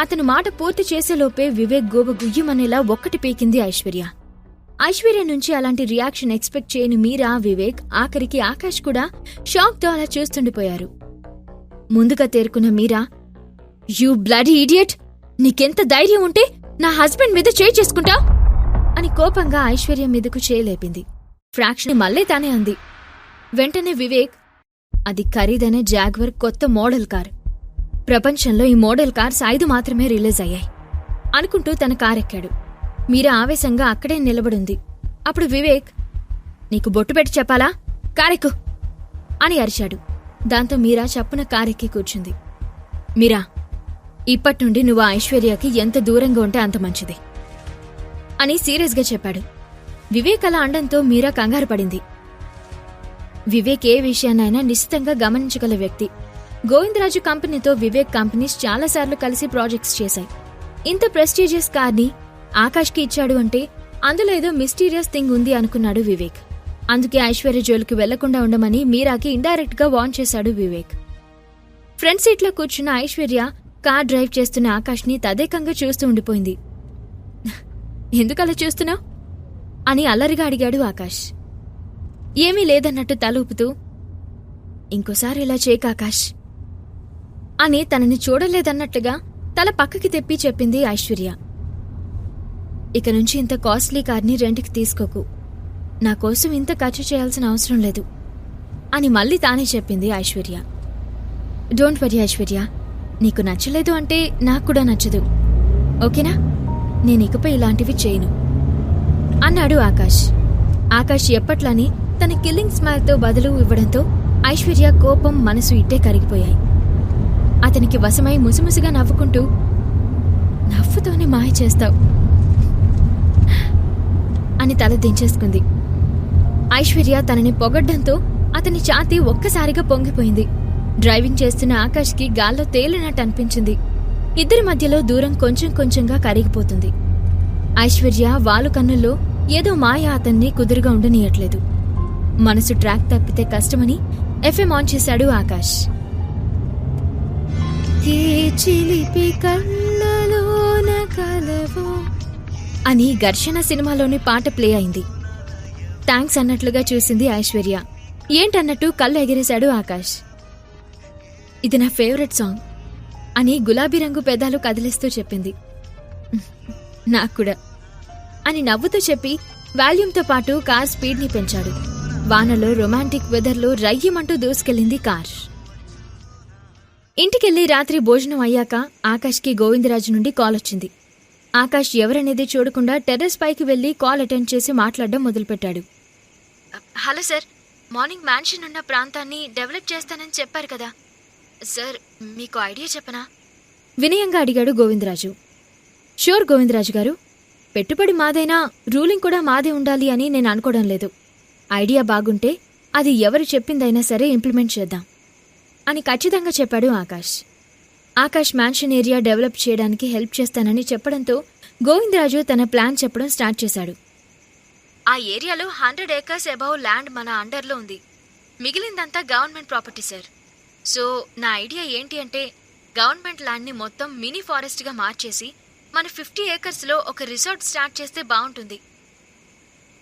అతను మాట పూర్తి చేసేలోపే వివేక్ గోబ గుయ్యమనేలా ఒక్కటి పీకింది ఐశ్వర్య. ఐశ్వర్య నుంచి అలాంటి రియాక్షన్ ఎక్స్పెక్ట్ చేయని మీరా వివేక్ ఆఖరికి ఆకాష్ కూడా షాక్తో అలా చూస్తుండిపోయారు. ముందుగా తేరుకున్న మీరా యూ బ్లడీ ఇడియట్! నీకెంత ధైర్యం ఉంటే నా హస్బెండ్ మీద చేయి చేసుకుంటా అని కోపంగా ఐశ్వర్య మీదకు చేయలేపింది ఫ్రాక్షన్ మళ్ళీ తానే అంది. వెంటనే వివేక్ అది ఖరీదైన జాగ్వర్ కొత్త మోడల్ కార్. ప్రపంచంలో ఈ మోడల్ కార్స్ ఐదు మాత్రమే రిలీజ్ అయ్యాయి. అనుకుంటూ తన కారెక్కాడు. మీరా ఆవేశంగా అక్కడే నిలబడింది. అప్పుడు వివేక్ నీకు బొట్టు పెట్టి చెప్పాలా? కారెక్కు! అని అరిచాడు. దాంతో మీరా చప్పున కారెక్కి కూర్చుంది. మీరా ఇప్పటి నుండి నువ్వు ఐశ్వర్యకి ఎంత దూరంగా ఉంటే అంత మంచిది అని సీరియస్గా చెప్పాడు. వివేక్ అలా అండంతో మీరా కంగారు పడింది. వివేక్ ఏ విషయాన్నైనా నిశ్చితంగా గమనించగల వ్యక్తి. గోవిందరాజు కంపెనీతో వివేక్ కంపెనీస్ చాలాసార్లు కలిసి ప్రాజెక్ట్స్ చేశాయి. ఇంత ప్రెస్టీజియస్ కార్ని ఆకాష్కి ఇచ్చాడు అంటే అందులో ఏదో మిస్టీరియస్ థింగ్ ఉంది అనుకున్నాడు వివేక్. అందుకే ఐశ్వర్య జోలికి వెళ్ళకుండా ఉండమని మీరాకి ఇండైరెక్ట్గా వార్న్ చేశాడు వివేక్. ఫ్రంట్ సీట్లో కూర్చున్న ఐశ్వర్య కార్ డ్రైవ్ చేస్తున్న ఆకాష్ని తదేకంగా చూస్తూ ఉండిపోయింది. ఎందుకలా చూస్తున్నావు? అని అల్లరిగా అడిగాడు ఆకాష్. ఏమీ లేదన్నట్టు తల ఊపుతూ ఇంకోసారి ఇలా చేయక ఆకాష్. అని తనని చూడలేదన్నట్లుగా తల పక్కకి తెప్పి చెప్పింది ఐశ్వర్య. ఇక నుంచి ఇంత కాస్ట్లీ కార్ని రెంట్కి తీసుకోకు. నా కోసం ఇంత ఖర్చు చేయాల్సిన అవసరం లేదు అని మళ్ళీ తానే చెప్పింది ఐశ్వర్య. డోంట్ వరీ ఐశ్వర్య నీకు నచ్చలేదు అంటే నాకు కూడా నచ్చదు. ఓకేనా? నేను ఇకపై ఇలాంటివి చేయను. అన్నాడు ఆకాష్. ఆకాష్ ఎప్పట్లాని తన కిల్లింగ్ స్మైల్తో బదులు ఇవ్వడంతో ఐశ్వర్య కోపం మనసు ఇట్టే కరిగిపోయాయి. అతనికి వశమై ముసిముసిగా నవ్వుకుంటూ నవ్వుతోనే మాయ చేస్తావు అని తల దించేసుకుంది. ఐశ్వర్య తనని పొగడ్డంతో అతని ఛాతీ ఒక్కసారిగా పొంగిపోయింది. డ్రైవింగ్ చేస్తున్న ఆకాష్కి గాల్లో తేలినట్టు అనిపించింది. ఇద్దరి మధ్యలో దూరం కొంచెం కొంచెంగా కరిగిపోతుంది. ఐశ్వర్య వాలు కన్నుల్లో ఏదో మాయ అతన్ని కుదురుగా ఉండనీయట్లేదు. మనసు ట్రాక్ తప్పితే కష్టమని ఎఫ్ఎం ఆన్ చేశాడు ఆకాష్. ఏ చిలిపి కళ్ళలోన కలవో. అని ఘర్షణ సినిమాలోని పాట ప్లే అయింది. థ్యాంక్స్ అన్నట్లుగా చూసింది ఐశ్వర్య. ఏంటన్నట్టు కళ్ళు ఎగిరేశాడు ఆకాష్. ఇది నా ఫేవరెట్ సాంగ్ అని గులాబీ రంగు పెదాలు కదిలిస్తూ చెప్పింది. నాకు కూడా. అని నవ్వుతూ చెప్పి వాల్యూమ్తో పాటు కార్ స్పీడ్ని పెంచాడు. వానలో రొమాంటిక్ వెదర్లో రయ్యమంటూ దూసుకెళ్ళింది కార్. ఇంటికెళ్ళి రాత్రి భోజనం అయ్యాక ఆకాష్కి గోవిందరాజు నుండి కాల్ వచ్చింది. ఆకాష్ ఎవరనేది చూడకుండా టెర్రస్ పైకి వెళ్ళి కాల్ అటెండ్ చేసి మాట్లాడడం మొదలుపెట్టాడు. హలో సార్ మార్నింగ్ మ్యాన్షన్ ఉన్న ప్రాంతాన్ని డెవలప్ చేస్తానని చెప్పారు కదా. సార్ మీకు ఐడియా చెప్పనా? వినయంగా అడిగాడు గోవిందరాజు. షూర్ గోవిందరాజు గారు పెట్టుబడి మాదైనా రూలింగ్ కూడా మాదే ఉండాలి అని నేను అనుకోవడం లేదు. ఐడియా బాగుంటే అది ఎవరు చెప్పిందైనా సరే ఇంప్లిమెంట్ చేద్దాం. అని ఖచ్చితంగా చెప్పాడు Akash. Akash mansion area develop చేయడానికి హెల్ప్ చేస్తానని చెప్పడంతో గోవిందరాజు తన ప్లాన్ చెప్పడం స్టార్ట్ చేశాడు. ఆ ఏరియాలో హండ్రెడ్ ఏకర్స్ అబౌవ్ ల్యాండ్ మన అండర్లో ఉంది. మిగిలిందంతా గవర్నమెంట్ ప్రాపర్టీ సార్ సో నా ఐడియా ఏంటి అంటే గవర్నమెంట్ ల్యాండ్ని మొత్తం మినీ ఫారెస్ట్గా మార్చేసి మన ఫిఫ్టీ ఏకర్స్లో ఒక రిసార్ట్ స్టార్ట్ చేస్తే బాగుంటుంది.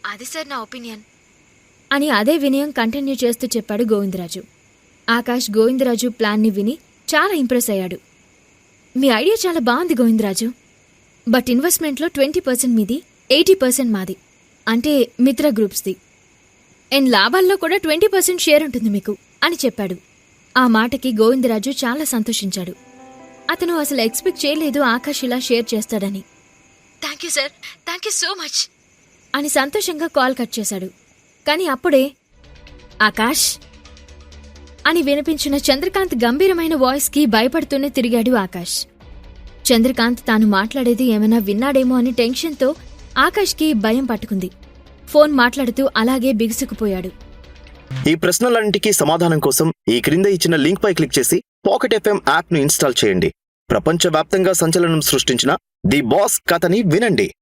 అది సార్ నా ఒపీనియన్ అని అదే వినయం కంటిన్యూ చేస్తూ చెప్పాడు గోవిందరాజు. ఆకాష్ గోవిందరాజు ప్లాన్ని విని చాలా ఇంప్రెస్ అయ్యాడు. మీ ఐడియా చాలా బాగుంది గోవిందరాజు. బట్ ఇన్వెస్ట్మెంట్లో ట్వంటీ పర్సెంట్ మీది ఎయిటీ పర్సెంట్ మాది. అంటే మిత్ర గ్రూప్స్ది. అండ్ లాభాల్లో కూడా ట్వంటీ పర్సెంట్ షేర్ ఉంటుంది మీకు అని చెప్పాడు. ఆ మాటకి గోవిందరాజు చాలా సంతోషించాడు. అతను అసలు ఎక్స్పెక్ట్ చేయలేదు ఆకాష్ ఇలా షేర్ చేస్తాడని. Thank you sir. Thank you so much. అని సంతోషంగా కాల్ కట్ చేశాడు. కానీ అప్పుడే ఆకాష్ అని వినిపించిన చంద్రకాంత్ గంభీరమైన వాయిస్కి భయపడుతూనే తిరిగాడు ఆకాష్. చంద్రకాంత్ తాను మాట్లాడేది ఏమైనా విన్నాడేమో అని టెన్షన్తో ఆకాష్కి భయం పట్టుకుంది. ఫోన్ మాట్లాడుతూ అలాగే బిగుసుకుపోయాడు. ఈ ప్రశ్నలన్నింటికీ సమాధానం కోసం ఈ క్రింద ఇచ్చిన లింక్ పై క్లిక్ చేసి పాకెట్ ఎఫ్ఎం యాప్ను ఇన్స్టాల్ చేయండి. ప్రపంచవ్యాప్తంగా సంచలనం సృష్టించిన ది బాస్ కథని వినండి.